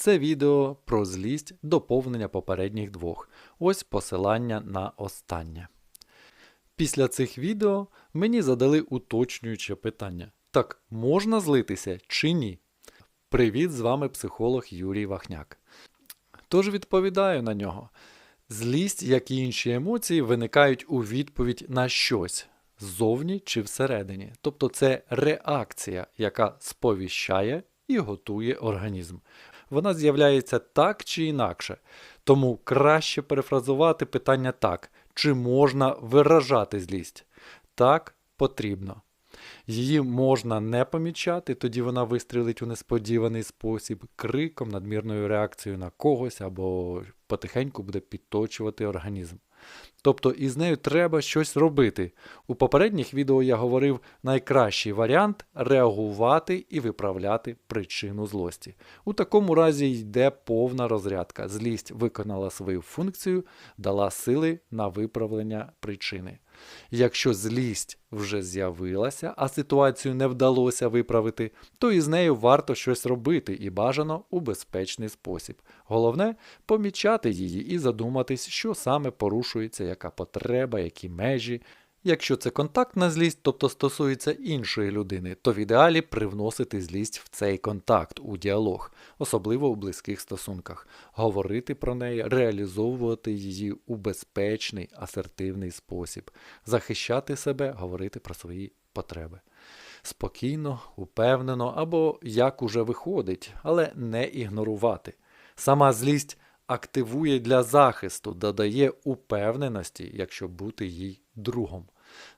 Це відео про злість доповнення попередніх двох. Ось посилання на останнє. Після цих відео мені задали уточнююче питання: так можна злитися чи ні? Привіт, з вами психолог Юрій Вахняк. Тож відповідаю на нього. Злість, як і інші емоції, виникають у відповідь на щось ззовні чи всередині. Тобто це реакція, яка сповіщає і готує організм. Вона з'являється так чи інакше. Тому краще перефразувати питання так: чи можна виражати злість? Так, потрібно. Її можна не помічати, тоді вона вистрілить у несподіваний спосіб, криком, надмірною реакцією на когось або потихеньку буде підточувати організм. Тобто із нею треба щось робити. У попередніх відео я говорив найкращий варіант реагувати і виправляти причину злості. У такому разі йде повна розрядка. Злість виконала свою функцію, дала сили на виправлення причини. Якщо злість вже з'явилася, а ситуацію не вдалося виправити, то із нею варто щось робити і бажано у безпечний спосіб. Головне помічати її і задуматись, що саме порушується, яка потреба, які межі. Якщо це контактна злість, тобто стосується іншої людини, то в ідеалі привносити злість в цей контакт у діалог, особливо у близьких стосунках, говорити про неї, реалізовувати її у безпечний, асертивний спосіб, захищати себе, говорити про свої потреби. Спокійно, упевнено або як уже виходить, але не ігнорувати. Сама злість активує для захисту, додає упевненості, якщо бути їй другом.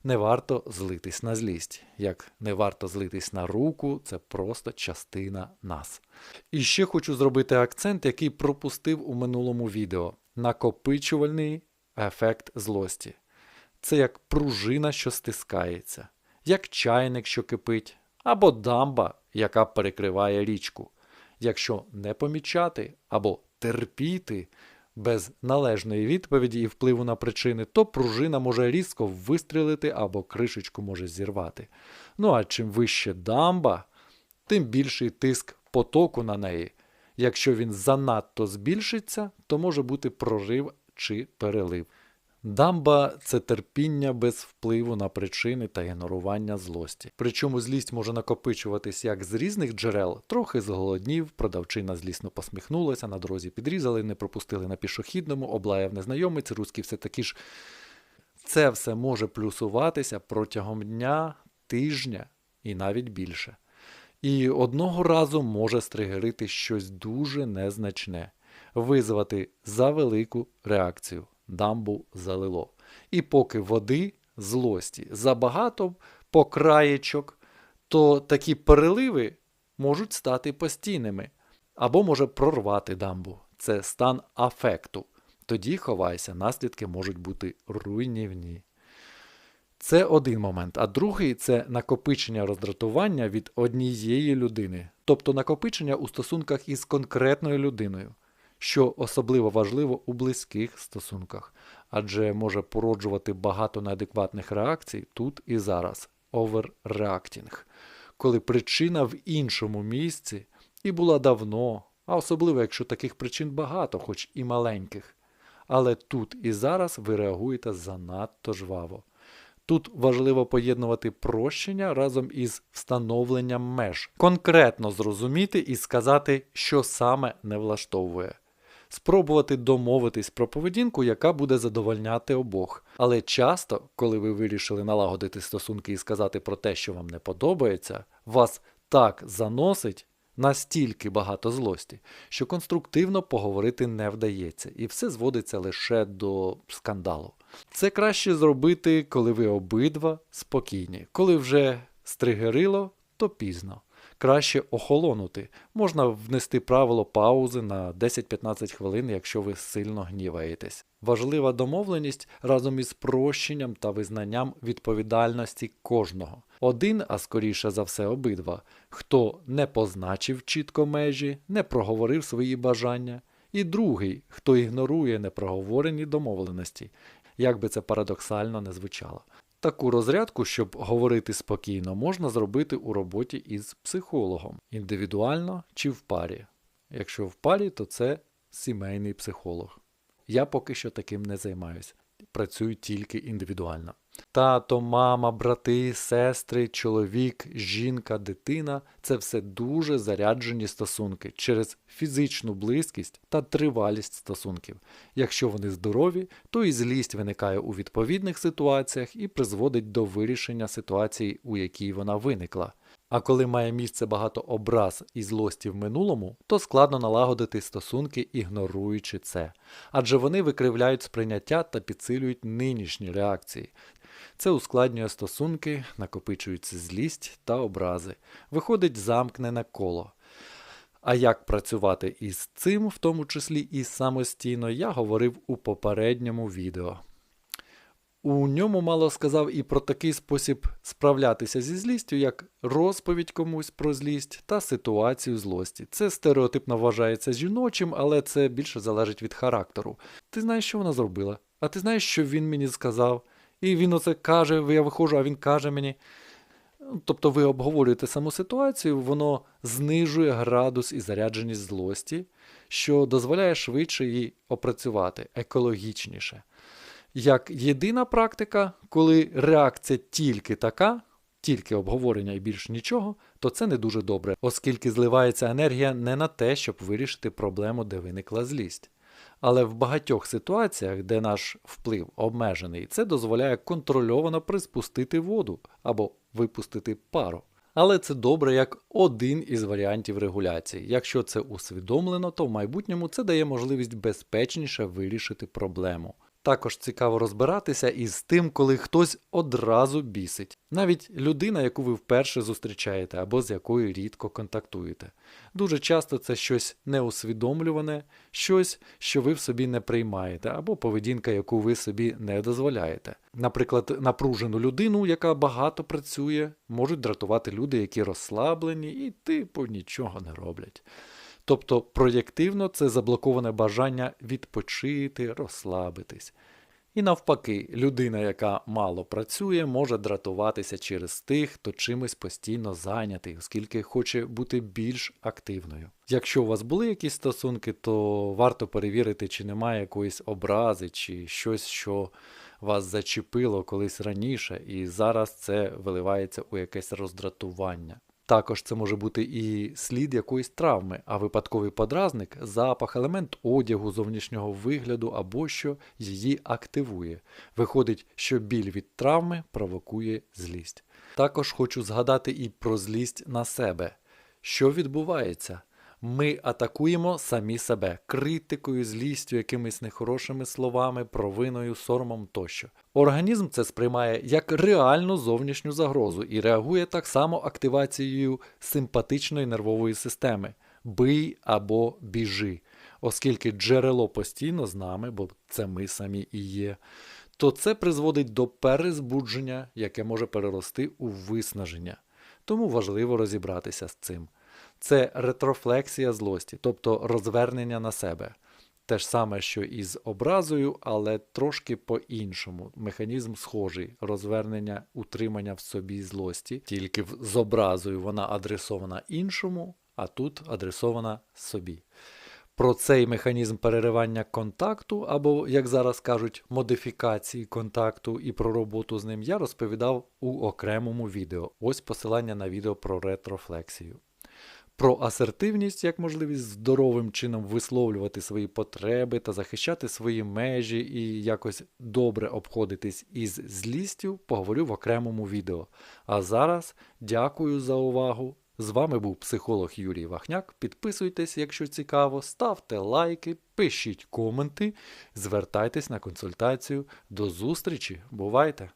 Не варто злитись на злість. Як не варто злитись на руку, це просто частина нас. І ще хочу зробити акцент, який пропустив у минулому відео: накопичувальний ефект злості. Це як пружина, що стискається, як чайник, що кипить, або дамба, яка перекриває річку. Якщо не помічати або терпіти без належної відповіді і впливу на причини, то пружина може різко вистрілити або кришечку може зірвати. Ну а чим вище дамба, тим більший тиск потоку на неї. Якщо він занадто збільшиться, то може бути прорив чи перелив. Дамба це терпіння без впливу на причини та ігнорування злості. Причому злість може накопичуватись як з різних джерел, трохи зголоднів, продавчина злісно посміхнулася, на дорозі підрізали, не пропустили на пішохідному, облаяв незнайомець, руський все такі ж. Це все може плюсуватися протягом дня, тижня і навіть більше. І одного разу може стригерити щось дуже незначне, визвати за велику реакцію дамбу залило. І поки води, злості забагато по краєчок, то такі переливи можуть стати постійними або може прорвати дамбу. Це стан афекту. Тоді ховайся, наслідки можуть бути руйнівні. Це один момент. А другий це накопичення роздратування від однієї людини, тобто накопичення у стосунках із конкретною людиною що особливо важливо у близьких стосунках, адже може породжувати багато неадекватних реакцій тут і зараз. Overreacting, коли причина в іншому місці і була давно, а особливо, якщо таких причин багато, хоч і маленьких. Але тут і зараз ви реагуєте занадто жваво. Тут важливо поєднувати прощення разом із встановленням меж, конкретно зрозуміти і сказати, що саме не влаштовує спробувати домовитись про поведінку, яка буде задовольняти обох. Але часто, коли ви вирішили налагодити стосунки і сказати про те, що вам не подобається, вас так заносить. Настільки багато злості, що конструктивно поговорити не вдається, і все зводиться лише до скандалу. Це краще зробити, коли ви обидва спокійні. Коли вже стригерило, то пізно краще охолонути. Можна внести правило паузи на 10-15 хвилин, якщо ви сильно гніваєтесь. Важлива домовленість разом із прощенням та визнанням відповідальності кожного. Один, а скоріше за все, обидва, хто не позначив чітко межі, не проговорив свої бажання, і другий, хто ігнорує непроговорені домовленості, як би це парадоксально не звучало. Таку розрядку, щоб говорити спокійно, можна зробити у роботі із психологом, індивідуально чи в парі. Якщо в парі, то це сімейний психолог. Я поки що таким не займаюся. Працюю тільки індивідуально. Тато, мама, брати, сестри, чоловік, жінка, дитина це все дуже заряджені стосунки через фізичну близькість та тривалість стосунків. Якщо вони здорові, то і злість виникає у відповідних ситуаціях і призводить до вирішення ситуації, у якій вона виникла. А коли має місце багато образ і злості в минулому, то складно налагодити стосунки, ігноруючи це. Адже вони викривляють сприйняття та підсилюють нинішні реакції. Це ускладнює стосунки, накопичується злість та образи, виходить замкнене коло. А як працювати із цим, в тому числі і самостійно, я говорив у попередньому відео. У ньому мало сказав і про такий спосіб справлятися зі злістю, як розповідь комусь про злість та ситуацію злості. Це стереотипно вважається жіночим, але це більше залежить від характеру. Ти знаєш, що вона зробила? А ти знаєш, що він мені сказав? І він оце каже, я виходжу, а він каже мені. Тобто ви обговорюєте саму ситуацію, воно знижує градус і зарядженість злості, що дозволяє швидше її опрацювати, екологічніше. Як єдина практика, коли реакція тільки така, тільки обговорення і більш нічого, то це не дуже добре, оскільки зливається енергія не на те, щоб вирішити проблему, де виникла злість. Але в багатьох ситуаціях, де наш вплив обмежений, це дозволяє контрольовано приспустити воду або випустити пару. Але це добре як один із варіантів регуляції. Якщо це усвідомлено, то в майбутньому це дає можливість безпечніше вирішити проблему. Також цікаво розбиратися із тим, коли хтось одразу бісить. Навіть людина, яку ви вперше зустрічаєте або з якою рідко контактуєте. Дуже часто це щось неусвідомлюване, щось, що ви в собі не приймаєте, або поведінка, яку ви собі не дозволяєте. Наприклад, напружену людину, яка багато працює, можуть дратувати люди, які розслаблені і типу нічого не роблять. Тобто проєктивно це заблоковане бажання відпочити, розслабитись. І навпаки, людина, яка мало працює, може дратуватися через тих, хто чимось постійно зайнятий, оскільки хоче бути більш активною. Якщо у вас були якісь стосунки, то варто перевірити, чи немає якоїсь образи, чи щось, що вас зачепило колись раніше, і зараз це виливається у якесь роздратування. Також це може бути і слід якоїсь травми, а випадковий подразник запах, елемент одягу, зовнішнього вигляду або що її активує. Виходить, що біль від травми провокує злість. Також хочу згадати і про злість на себе. Що відбувається? Ми атакуємо самі себе критикою, злістю, якимись нехорошими словами, провиною, соромом тощо. Організм це сприймає як реальну зовнішню загрозу і реагує так само активацією симпатичної нервової системи бий або біжи, оскільки джерело постійно з нами, бо це ми самі і є. То це призводить до перезбудження, яке може перерости у виснаження. Тому важливо розібратися з цим це ретрофлексія злості, тобто розвернення на себе. Те ж саме, що і з образою, але трошки по-іншому. Механізм схожий, розвернення утримання в собі злості, тільки з образою вона адресована іншому, а тут адресована собі. Про цей механізм переривання контакту, або, як зараз кажуть, модифікації контакту і про роботу з ним я розповідав у окремому відео. Ось посилання на відео про ретрофлексію про асертивність як можливість здоровим чином висловлювати свої потреби та захищати свої межі і якось добре обходитись із злістю, поговорю в окремому відео. А зараз дякую за увагу. З вами був психолог Юрій Вахняк. Підписуйтесь, якщо цікаво, ставте лайки, пишіть коменти, звертайтесь на консультацію. До зустрічі, бувайте!